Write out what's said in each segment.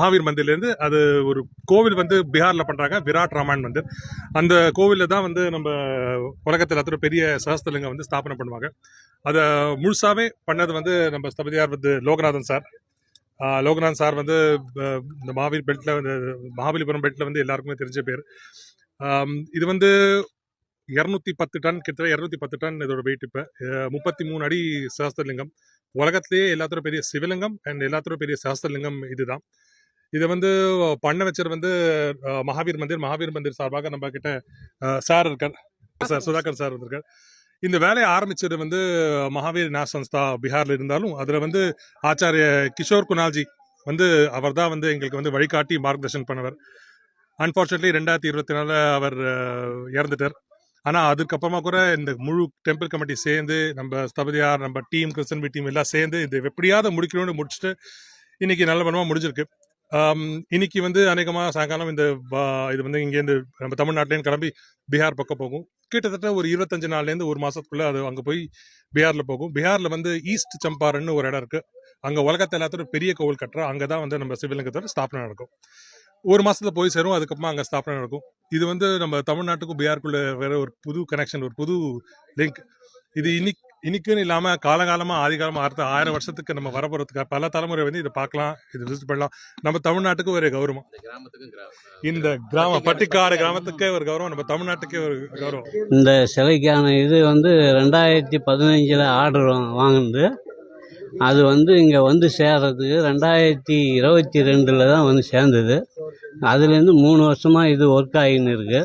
மகாவீர் மந்திர்லேருந்து அது ஒரு கோவில் வந்து பீகாரில் பண்ணுறாங்க விராட் ராமாயண் மந்திர். அந்த கோவிலில் தான் வந்து நம்ம உலகத்தில் அத்தனை பெரிய சஹஸ்திரலிங்கம் வந்து ஸ்தாபனை பண்ணுவாங்க. அதை முழுசாவே பண்ணது வந்து நம்ம ஸ்தபதியார் வந்து லோகநாதன் சார். லோகநாதன் சார் வந்து இந்த மகாவீர் பெல்ட்டில் வந்து மகாபலிபுரம் பெல்ட்டில் வந்து எல்லாருக்குமே தெரிஞ்ச பேர். இது வந்து இரநூத்தி பத்து டன் கிட்டத்தட்ட இரநூத்தி பத்து டன் இதோட வெயிட் இப்போ. முப்பத்தி மூணு அடி சகஸ்திரலிங்கம் உலகத்திலேயே எல்லாத்தோட பெரிய சிவலிங்கம் அண்ட் எல்லாத்தோட பெரிய சஹஸ்திரலிங்கம் இதுதான். இதை வந்து பண்ண வச்சர் வந்து மகாவீர் மந்திர். மகாவீர் மந்திர் சார்பாக நம்ம கிட்ட சார் இருக்கார். சார் சுதாகர் சார் வந்திருக்கார் இந்த வேலையை ஆரம்பிச்சது வந்து மகாவீர் நாஸ் சன்ஸ்தா பீகார்ல இருந்தாலும் அதில் வந்து ஆச்சாரிய கிஷோர் குணால்ஜி வந்து அவர் தான் வந்து எங்களுக்கு வந்து வழிகாட்டி மார்க்தர்ஷன் பண்ணவர். அன்ஃபார்ச்சுனேட்லி ரெண்டாயிரத்தி இருபத்தி நாலில் அவர் இறந்துட்டார். ஆனால் அதுக்கப்புறமா கூட இந்த முழு டெம்பிள் கமிட்டி சேர்ந்து நம்ம ஸ்தபதியார் நம்ம டீம் கிருஷ்ணபி டீம் எல்லாம் சேர்ந்து இது எப்படியாவது முடிக்கணும்னு முடிச்சுட்டு இன்னைக்கு நல்ல பணமாக முடிஞ்சிருக்கு. இன்னைக்கு வந்து அநேகமாக சாயங்காலம் இந்த இது வந்து இங்கேருந்து நம்ம தமிழ்நாட்டிலேருந்து கிளம்பி பீகார் பக்கம் போகும். கிட்டத்தட்ட ஒரு இருபத்தஞ்சு நாள்லேருந்து ஒரு மாதத்துக்குள்ளே அது அங்கே போய் பீகாரில் போகும். பீகாரில் வந்து ஈஸ்ட் சம்பாரன்னு ஒரு இடம் இருக்குது அங்கே உலகத்தை எல்லாத்தையும் பெரிய கோவில் கட்டுறோம் அங்கே தான் வந்து நம்ம சிவலிங்கத்தோட ஸ்தாபனை நடக்கும். ஒரு மாதத்தில் போய் சேரும் அதுக்கப்புறமா அங்கே ஸ்தாபனை நடக்கும். இது வந்து நம்ம தமிழ்நாட்டுக்கும் பீகாருக்குள்ளே வேற ஒரு புது கனெக்ஷன் ஒரு புது லிங்க் இது இன்னைக்கு இன்னைக்குன்னு இல்லாம காலகாலமா ஆதி காலமா அடுத்த ஆயிரம் வருஷத்துக்கு நம்ம வரப்போறதுக்கு பல தலைமுறை வந்து இதை பார்க்கலாம் இது விசிட் பண்ணலாம். நம்ம தமிழ்நாட்டுக்கு ஒரு கௌரவம். இந்த கிராம பட்டிக்காடு கிராமத்துக்கே ஒரு கௌரவம் நம்ம தமிழ்நாட்டுக்கே ஒரு கௌரவம். இந்த சிலைக்கான இது வந்து ரெண்டாயிரத்தி பதினஞ்சில் ஆர்டர் வாங்கினது. அது வந்து இங்கே வந்து சேர்றதுக்கு ரெண்டாயிரத்தி இருபத்தி ரெண்டில் தான் வந்து சேர்ந்தது. அதுலேருந்து மூணு வருஷமாக இது ஒர்க் ஆகின்னு இருக்கு.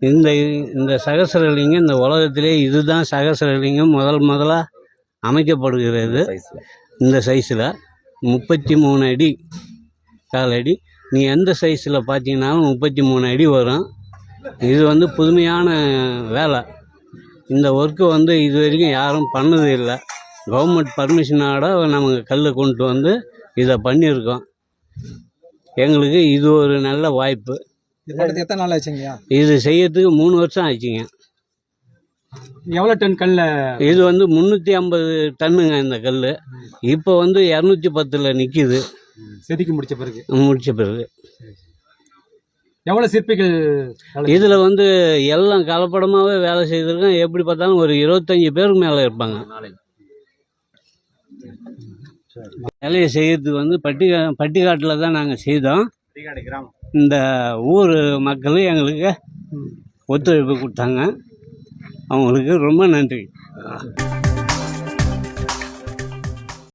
இந்த இந்த சகசரலிங்கம் இந்த உலகத்திலே இதுதான் சகசரலிங்கம் முதல் முதலாக அமைக்கப்படுகிறது. இந்த சைஸில் முப்பத்தி மூணு அடி கால் அடி. நீ எந்த சைஸில் பார்த்தீங்கன்னாலும் முப்பத்தி மூணு அடி வரும். இது வந்து புதுமையான வேலை. இந்த ஒர்க்கு வந்து இது வரைக்கும் யாரும் பண்ணது இல்லை. கவர்மெண்ட் பர்மிஷனோட நமக்கு கல்லை கொண்டு வந்து இதை பண்ணியிருக்கோம். எங்களுக்கு இது ஒரு நல்ல வாய்ப்பு. இது பண்ணுறது எத்தனை நாள் ஆச்சுங்கய்யா இது செய்யறதுக்கு மூணு வருஷம் ஆச்சுங்க. எவ்வளோ டன் கல்ல? இது வந்து முந்நூற்றி ஐம்பது டன்னுங்க இந்த கல் இப்போ வந்து இரநூத்தி பத்தில் நிற்கிது செதுக்கி முடிச்ச பிறகு. முடிச்ச பிறகு. எவ்வளோ சிற்பிகள் இதில் வந்து எல்லாம் கலப்படமாகவே வேலை செய்திருக்கோம். எப்படி பார்த்தாலும் ஒரு இருபத்தஞ்சி பேருக்கு மேலே இருப்பாங்க. வேலையை செய்யறதுக்கு வந்து பட்டிகா பட்டிக்காட்டில் தான் நாங்கள் செய்தோம். இந்த ஊர் மக்களும் எங்களுக்கு ஒத்துழைப்பு கொடுத்தாங்க. அவங்களுக்கு ரொம்ப நன்றி.